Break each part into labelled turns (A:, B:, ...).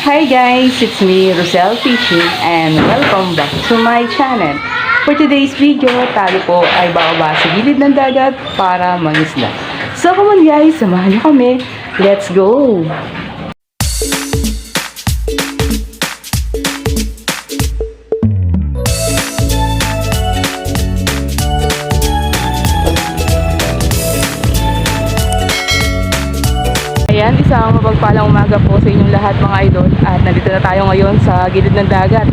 A: Hi guys, it's me, Rosel Fishing, and welcome back to my channel. For today's video, tayo po ay bababa sa gilid ng dagat para mangisda. So come on guys, samahan niyo kami. Let's go! Mapagpalang umaga po sa inyong lahat mga idol at nandito na tayo ngayon sa gilid ng dagat.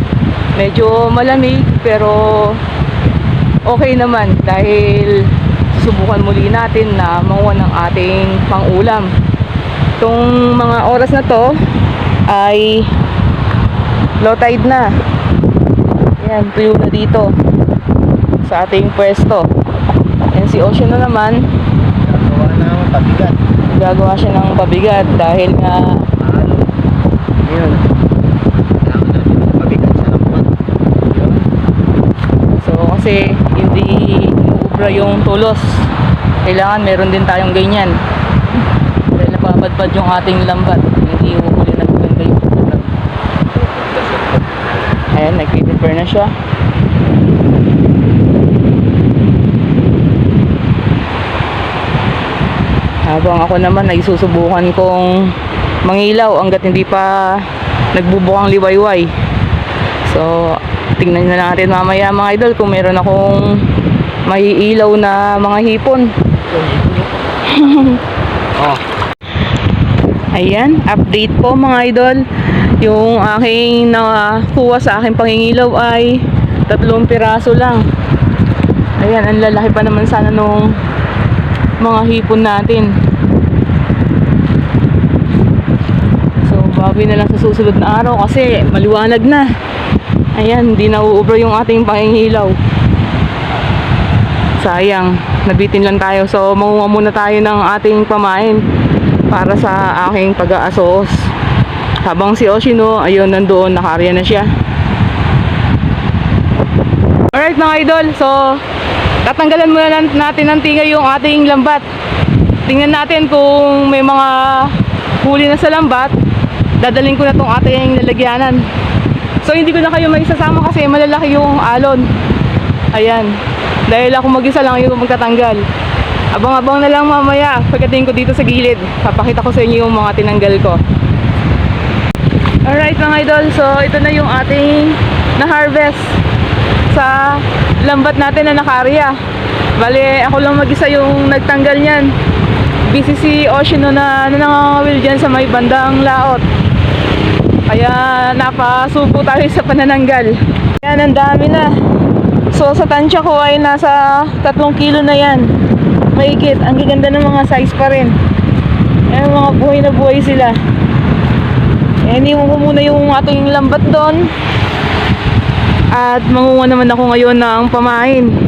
A: Medyo malamig pero okay naman dahil susubukan muli natin na manguha ng ating pangulam. Itong mga oras na to ay low tide na. Ayan, tuyo na dito sa ating pwesto. Ayan si Ocean na naman,
B: Gawa na ako pabigat.
A: Gagawa siya ng pabigat dahil nga
B: Ano? Ngayon. Kailangan natin ng pabigat sa lambat. Yun.
A: So kasi hindi uubra yung tulos. Kailangan meron din tayong ganyan. Dahil napapadpad yung ating lambat. Hindi uhuli na maganda yung. Ayan, nag-prepare na siya. Habang ako naman ay susubukan kong mangilaw hanggat hindi pa nagbubukang liwayway. So, tingnan na natin mamaya mga idol kung meron akong maiilaw na mga hipon.
B: Oh.
A: Ayan, update po mga idol. Yung aking nakuha sa aking pangingilaw ay tatlong piraso lang. Ayan, ang lalaki pa naman sana nung mga hipon natin. Bawi na lang sa susunod na araw kasi maliwanag na. Ayan, hindi na uubra yung ating pangingilaw. Sayang, nabitin lang tayo. So, mangunga muna tayo ng ating pamain para sa aking pag-aasos. Habang si Oshino, ayun, nandoon, nakarya na siya. Alright mga idol, so tatanggalan muna natin ng tingay yung ating lambat. Tingnan natin kung may mga huli na sa lambat, dadalhin ko na tong ating lalagyanan. So hindi ko na kayo may isasama kasi malalaki yung alon. Ayan. Dahil ako mag-isa lang yung magtatanggal. Abang-abang na lang mamaya pagdating ko dito sa gilid. Papakita ko sa inyo yung mga tinanggal ko. Alright mga idol, so ito na yung ating na-harvest sa lambat natin na nakarya. Bale, ako lang mag-isa yung nagtanggal niyan. Busy si Oshino na nanangangawil dyan sa may bandang laot. Kaya napasubo tayo sa panananggal. Yan, ang dami na. So sa tansya ko ay nasa 3 kilo na yan. Maikit. Ang gaganda ng mga size pa rin. Ayan, mga buhay na buhay sila. Eh, iniwan ko muna yung ating lambat doon. At mangunga naman ako ngayon ng pamain.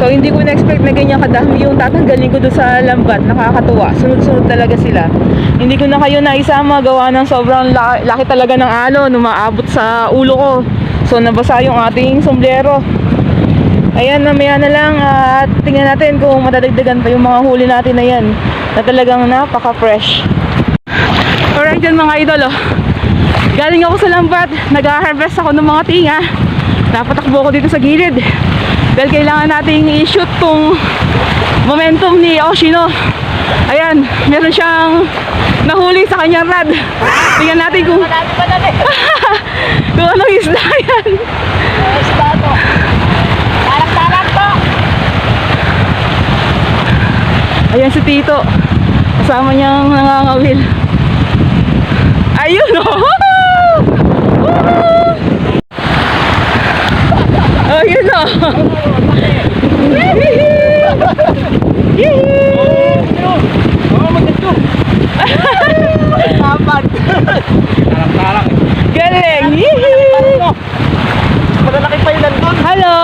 A: So hindi ko na-expect na ganyan kadami yung tatanggalin ko doon sa lambat. Nakakatuwa. Sunod-sunod talaga sila. Hindi ko na kayo naisama gawa ng sobrang laki, laki talaga ng alon. Umaabot sa ulo ko. So nabasa yung ating sombrero. Ayan, namaya na lang at tingnan natin kung matadagdagan pa yung mga huli natin na yan. Na talagang napaka-fresh. Alright yan mga idol oh. Galing ako sa lambat, nag-harvest ako ng mga tinga. Napatakbo ako dito sa gilid. Dahil kailangan nating i-shoot tong momentum ni Oshino. Ayan, meron siyang nahuli sa kanyang rad. Tingnan natin kung, kung anong isda yan. Ayan si Tito. Kasama niyang nangangawil. Ayun oh! Ayun oh!
B: Dapat. Tarang-tarang.
A: Galing!
B: Malalaki pa yun nandun.
A: Hello!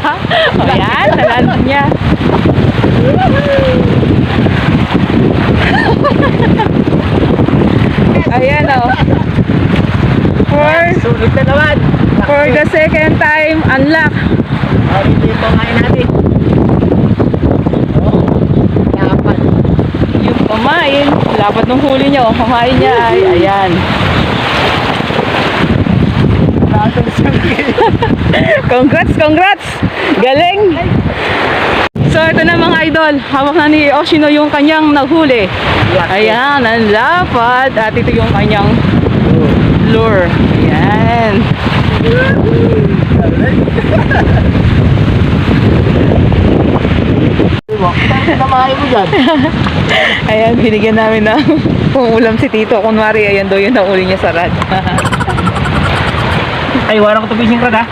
A: o yan, nalandun niya. Ayan oh. For,
B: Sulit na naman.
A: For the second time, unlock.
B: Ay, dito ngayon natin. Oh. Dapat.
A: Yung pamain, dapat nung huli niya, oh, pamain niya ay, ayan. Congrats, congrats! Galing! So, ito na mga idol. Hawak na ni Oshino yung kanyang nahuli. Ayan, ang lapad. At ito yung kanyang lure. Ayan. Ayan, binigyan namin ng ulam si Tito. Kunwari, ayan daw yung nahuli niya sa rad.
B: Ay, warang ko ito fishing rod ha.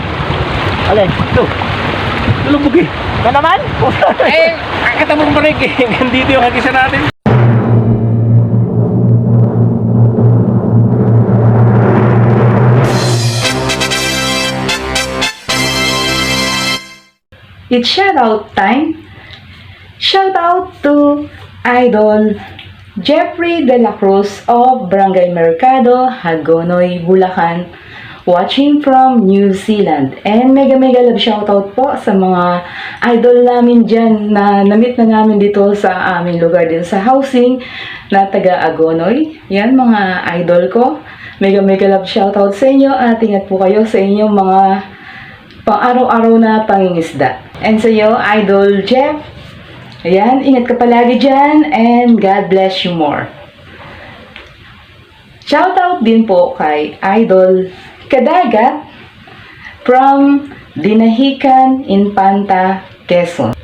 B: Alin? Ito. Eh. Na naman? eh, kakata mo pa rin eh. Nandito yung kagisa natin.
A: It's shoutout time. Shoutout to Idol Jeffrey De La Cruz of Barangay Mercado, Hagonoy, Bulacan, watching from New Zealand. And mega mega love shoutout po sa mga idol namin dyan na namit na namin dito sa aming lugar din sa housing na taga Agonoy. Yan mga idol ko. Mega mega love shoutout sa inyo at ingat po kayo sa inyong mga pang araw-araw na pangingisda. And sa iyo, Idol Jeff, ayan, ingat ka palagi dyan and God bless you more. Shoutout din po kay Idol Kadagat from Dinahican, Infanta, Quezon.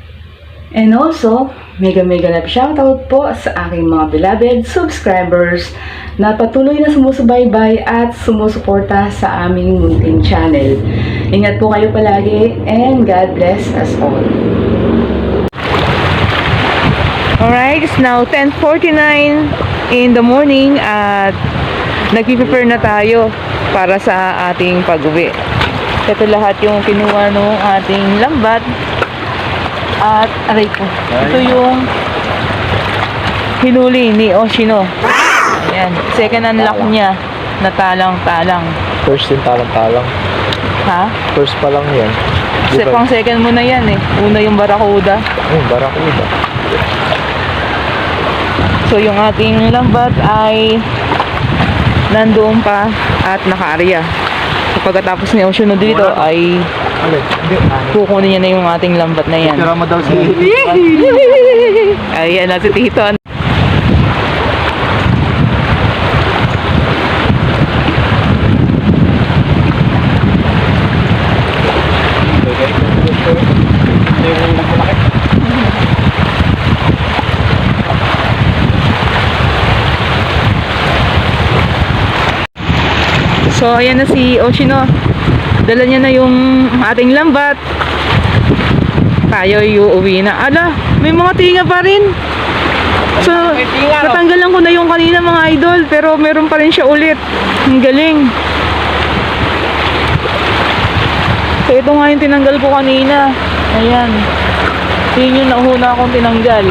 A: And also, mega mega love shoutout po sa aking mga beloved subscribers na patuloy na sumusubaybay at sumusuporta sa aming munting channel. Ingat po kayo palagi and God bless us all. Alright, it's now 10.49 in the morning at nagpiprepare na tayo para sa ating pag-uwi. Ito lahat yung kinuha nung ating lambat at aray ko. Ito yung hinuli ni Oshino. Ayan, second unlock niya na talang-talang.
B: First yung talang-talang.
A: Ha?
B: First pa lang yan.
A: Kasi pang second mo na yan eh. Una yung Barracuda.
B: Ay, barakuda.
A: So yung ating lambat ay nandoon pa at naka-area. So pagkatapos ni Oshino dito ay kukunin niya na yung ating lambat na yan. Ayan na si Tito. So, ayan na si Oshino. Dala niya na yung ating lambat. Tayo uuwi na. Ala, may mga tinga pa rin. So, natanggalan ko na yung kanina mga idol, pero meron pa rin siya ulit. Ang galing. So, ito nga yung tinanggal ko kanina. Ayan. Yun yung nauna akong tinanggal.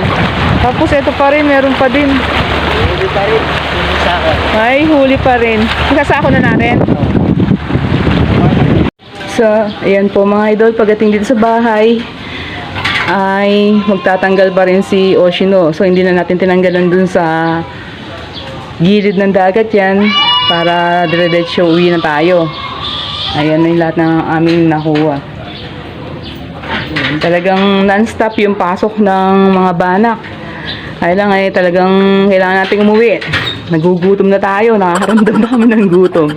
A: Tapos ito pa rin, meron pa din.
B: Hindi pa rin. Sa akin.
A: Ay, huli pa rin. Isasako na natin. So, ayan po mga idol, pagdating dito sa bahay, ay magtatanggal pa rin si Oshino. So, hindi na natin tinanggalan dun sa gilid ng dagat yan para dire-diretso uwi na tayo. Ayan na yung lahat ng aming nakuha. Ayan, Talagang non-stop yung pasok ng mga banak. Kaya lang ay talagang kailangan nating umuwi. Nagugutom na tayo, nakakaramdam na kami ng gutom.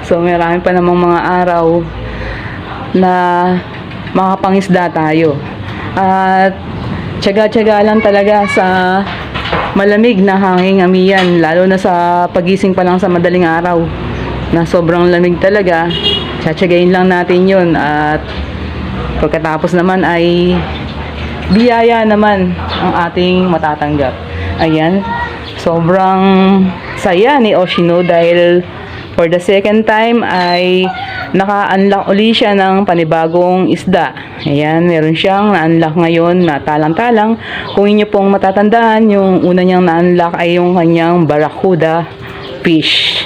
A: So marami pa namang mga araw na makapangisda tayo. At tsaga-tsaga lang talaga sa malamig na hanging amiyan, lalo na sa pagising pa lang sa madaling araw na sobrang lamig talaga. Tsatsagayin lang natin yun at pagkatapos naman ay biyaya naman ang ating matatanggap. Ayan, sobrang saya ni Oshino dahil for the second time ay naka-unlock uli siya ng panibagong isda. Ayan, meron siyang na-unlock ngayon na talang-talang. Kung inyo pong matatandaan, yung una niyang na-unlock ay yung kanyang barracuda fish.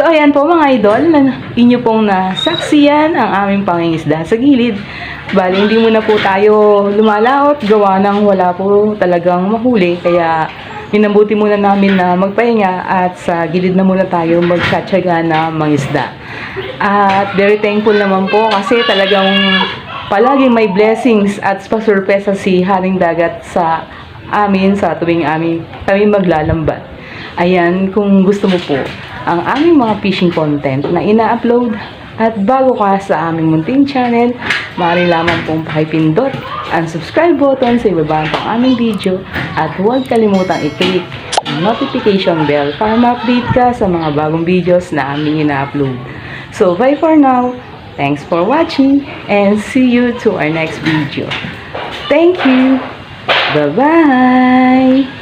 A: So ayan po mga idol, inyo pong nasaksiyan ang aming pangingisda sa gilid. Bali, hindi muna po tayo lumalaot, gawa ng wala po talagang mahuli. Kaya minambuti muna namin na magpahinga at sa gilid na muna tayo magtsatsaga na mangisda. At very thankful naman po kasi talagang palaging may blessings at pasurpresa si Haring Dagat sa amin sa tuwing amin kami maglalambat. Ayan, kung gusto mo po ang aming mga fishing content na ina-upload at bago ka sa aming munting channel, maaari lamang pong pakipindot ang subscribe button sa ibaba ng aming video at huwag kalimutang i-click notification bell para ma-update ka sa mga bagong videos na aming ina-upload. So, bye for now. Thanks for watching and see you to our next video. Thank you. Bye-bye.